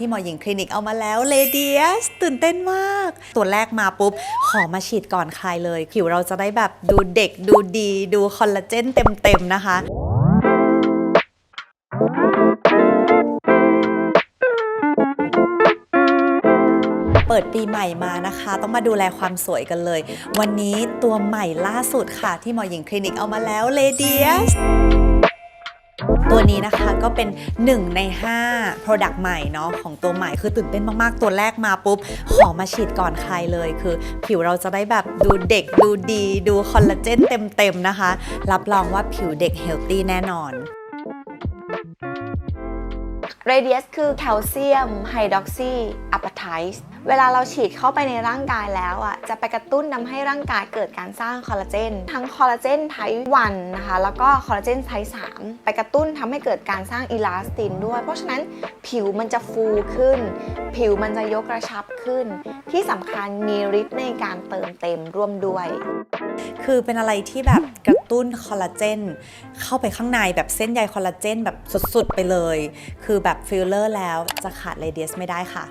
ที่หมอหญิงคลินิกเอามาแล้วเลเดียสตื่นเต้นมาก ตัวแรกมาปุ๊บ ขอมาฉีดก่อนใครเลย ผิวเราจะได้แบบดูเด็กดูดี ดูคอลลาเจนเต็ม ๆ นะคะเปิดปีใหม่มานะคะ ต้องมาดูแลความสวยกันเลย วันนี้ตัวใหม่ล่าสุดค่ะ ที่หมอหญิงคลินิกเอามาแล้วเลเดียส ตัวนี้นะคะก็เป็น 1 ใน 5 Product ใหม่เนาะของตัวใหม่คือตื่นเต้นมากๆ ตัวแรกมาปุ๊บ ขอมาฉีดก่อนใครเลยคือ ผิวเราจะได้แบบดูเด็กดูดีดูคอลลาเจนเต็มๆนะคะ รับรองว่าผิวเด็กเฮลตี้แน่นอนเรเดียสคือแคลเซียมไฮดรอกซีอัปไทส์ เวลาเราฉีดเข้าไปในร่างกายแล้วอะจะไปกระตุ้นทำให้ร่างกายเกิดการสร้างคอลลาเจนทั้งคอลลาเจนไทป์1นะคะแล้วก็คอลลาเจนไทป์3ไปกระตุ้นทำให้เกิดการสร้างอีลาสตินด้วย เพราะฉะนั้นผิวมันจะฟูขึ้น ผิวมันจะยกกระชับขึ้น ที่สำคัญมีฤทธิ์ในการเติมเต็มร่วมด้วย คือเป็นอะไรที่แบบกระตุ้นคอลลาเจนเข้าไปข้างในแบบเส้นใยคอลลาเจนแบบสุดๆไปเลย คือแบบฟิลเลอร์แล้วจะขาดเรเดียสไม่ได้ค่ะ